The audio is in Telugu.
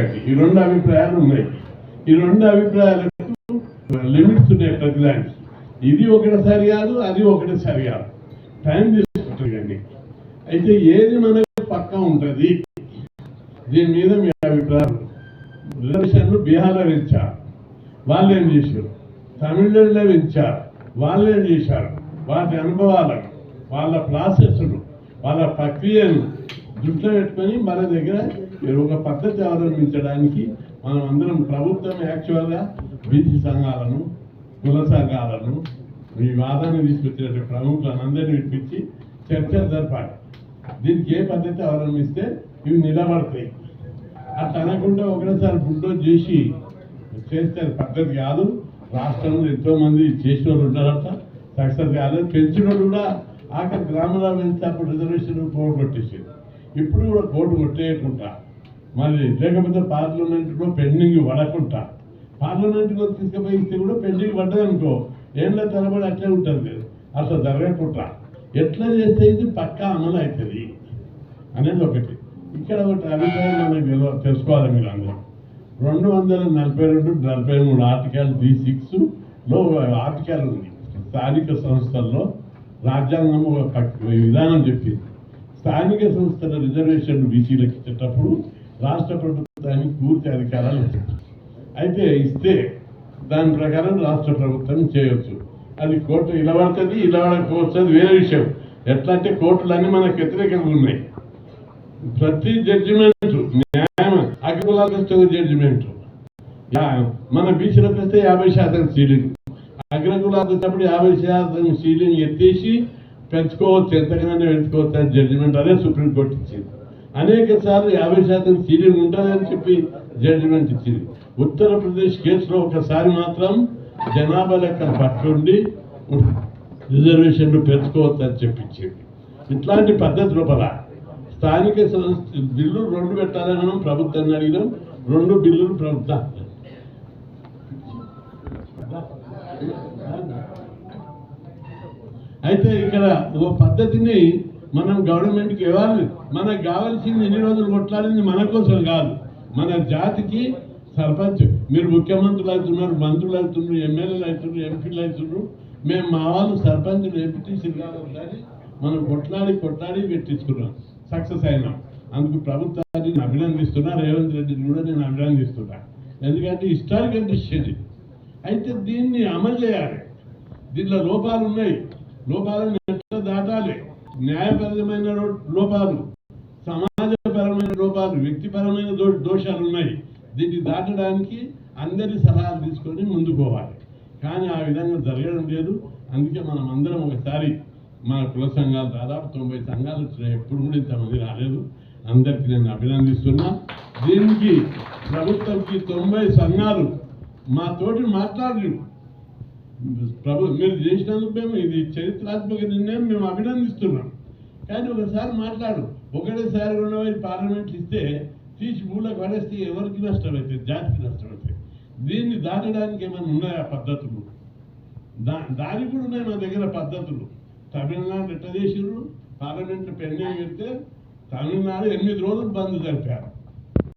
ఒకటి ఈ రెండు అభిప్రాయాలు ఉన్నాయి. ఈ రెండు అభిప్రాయాలకు లిమిట్స్ ఉన్నాయి ప్రతిదానికి ఇది ఒకటి సరి కాదు అది ఒకటి సరి కాదు టైం తీసుకుంటుంది కానీ అయితే ఏది మనకి పక్కా ఉంటుంది? దీని మీద మీ అభిప్రాయం. రిజర్వేషన్లు బీహార్లో పెంచారు. వాళ్ళు ఏం చేశారు? తమిళనాడులో పెంచారు. వాళ్ళు ఏం చేశారు? వాటి అనుభవాలను వాళ్ళ ప్రాసెస్ను వాళ్ళ ప్రక్రియను దృష్టిలో పెట్టుకొని మన దగ్గర మీరు ఒక పద్ధతి అవలంబించడానికి మనం అందరం ప్రభుత్వం యాక్చువల్గా బీసీ సంఘాలను కుల సంఘాలను ఈ వాదాన్ని తీసుకొచ్చినటువంటి ప్రముఖులను అందరినీ వినిపించి చర్చలు జరపాలి. దీనికి ఏ పద్ధతి అవలంబిస్తే ఇవి నిలబడతాయి. అట్లా అనకుండా ఒకటేసారి బుల్డోజ్ చేసి చేస్తే అది పద్ధతి కాదు. రాష్ట్రంలో ఎంతో మంది చేసిన వాళ్ళు ఉన్నారట సక్సెస్ కాలేదు. పెంచిన వాళ్ళు కూడా ఆఖరి గ్రామంలో వెళ్తే అప్పుడు రిజర్వేషన్ కోర్టు కొట్టేసేది ఇప్పుడు కూడా కోర్టు కొట్టేయకుండా మరి లేకపోతే పార్లమెంట్లో పెండింగ్ పడకుండా పార్లమెంట్లో తీసుకుపోయి ఇస్తే కూడా పెండింగ్ పడ్డదనుకో ఏళ్ళ తరబడి అట్లే ఉంటుంది లేదు. అట్లా జరగకుండా ఎట్లా చేస్తే ఇది పక్కా అమలు అవుతుంది అనేది ఒకటి. ఇక్కడ ఒకటి అభిప్రాయం మనం తెలుసుకోవాలి మీరు అందరూ. రెండు వందల నలభై రెండు నలభై మూడు ఆర్టికల్ బి సిక్స్లో ఆర్టికల్ ఉంది. స్థానిక సంస్థల్లో రాజ్యాంగం ఒక విధానం చెప్పింది. స్థానిక సంస్థల రిజర్వేషన్ బీసీలకు ఇచ్చేటప్పుడు రాష్ట్ర ప్రభుత్వానికి పూర్తి అధికారాలు అయితే ఇస్తే దాని ప్రకారం రాష్ట్ర ప్రభుత్వం చేయొచ్చు. అది కోర్టు ఇలా పడుతుంది ఇలా పడకపోవచ్చు అది వేరే విషయం. ఎట్లా అంటే కోర్టులన్నీ మనకు వ్యతిరేకంగా ఉన్నాయి. ప్రతి జడ్జిమెంట్ న్యాయం అగ్రకులాలకు జడ్జిమెంట్ మన బీసీలకు వస్తే యాభై శాతం సీలింగ్ అగ్రకులాలకు వచ్చినప్పుడు యాభై శాతం సీలింగ్ ఎత్తేసి పెంచుకోవచ్చు ఎంతగానో పెంచుకోవచ్చు అని జడ్జిమెంట్ అదే సుప్రీంకోర్టు ఇచ్చింది. అనేక సార్లు యాభై శాతం సీనియర్ ఉంటుందని చెప్పి జడ్జిమెంట్ ఇచ్చింది. ఉత్తరప్రదేశ్ కేసులో ఒకసారి మాత్రం జనాభా లెక్క పట్టుండి రిజర్వేషన్లు పెంచుకోవచ్చు అని చెప్పించింది. ఇట్లాంటి పద్ధతి లోపల స్థానిక సంస్థ బిల్లు రెండు పెట్టాలని మనం ప్రభుత్వాన్ని అడిగినాం. రెండు బిల్లులు ప్రభుత్వం అయితే ఇక్కడ ఓ పద్ధతిని మనం గవర్నమెంట్కి ఇవ్వాలి మనకు కావాల్సింది ఎన్ని రోజులు కొట్లాడింది మన కోసం కాదు. మన జాతికి సర్పంచ్. మీరు ముఖ్యమంత్రులు అవుతున్నారు మంత్రులు అవుతున్నారు ఎమ్మెల్యేలు అవుతున్నారు ఎంపీలు అవుతున్నారు. మేము మా వాళ్ళు సర్పంచులు ఎంపీటీసీలు కావాలి మనం కొట్లాడి కొట్లాడి పెట్టించుకున్నాం. సక్సెస్ అయినాం. అందుకు ప్రభుత్వాన్ని అభినందిస్తున్నా. రేవంత్ రెడ్డిని కూడా నేను అభినందిస్తున్నా. ఎందుకంటే హిస్టారికల్ డిసిషన్ ఇది అయితే దీన్ని అమలు చేయాలి. దీనిలో లోపాలు ఉన్నాయి. లోపాలను ఎట్లా దాటాలి? న్యాయపరమైన లోపాలు సమాజపరమైన లోపాలు వ్యక్తిపరమైన దో దోషాలు ఉన్నాయి దీన్ని దాటడానికి అందరి సలహాలు తీసుకొని ముందుకోవాలి కానీ ఆ విధంగా జరగడం లేదు. అందుకే మనం అందరం ఒకసారి మన కుల సంఘాలు దాదాపు తొంభై సంఘాలు వచ్చినాయి. ఎప్పుడు కూడా ఇంతమంది రాలేదు. అందరికీ నేను అభినందిస్తున్నా. దీనికి ప్రభుత్వంకి తొంభై సంఘాలు మా తోటి మాట్లాడరు. ప్రభు మీరు చేసినందుకు మేము ఇది చరిత్రాత్మక నిర్ణయం మేము అభినందిస్తున్నాం. కానీ ఒకసారి మాట్లాడు. ఒకటేసారి రెండవ పార్లమెంట్లు ఇస్తే తీసి మూలకు పడేస్తే ఎవరికి నష్టం అవుతుంది జాతికి నష్టం అవుతుంది దీన్ని దాటడానికి ఏమైనా ఉన్నాయా పద్ధతులు? దా దానికి కూడా ఉన్నాయి మా దగ్గర పద్ధతులు. తమిళనాడు ఎట్ట చేసిర్రు? పార్లమెంట్ పెండింగ్ పెడితే తమిళనాడు ఎనిమిది రోజులు బంద్ జరిపారు.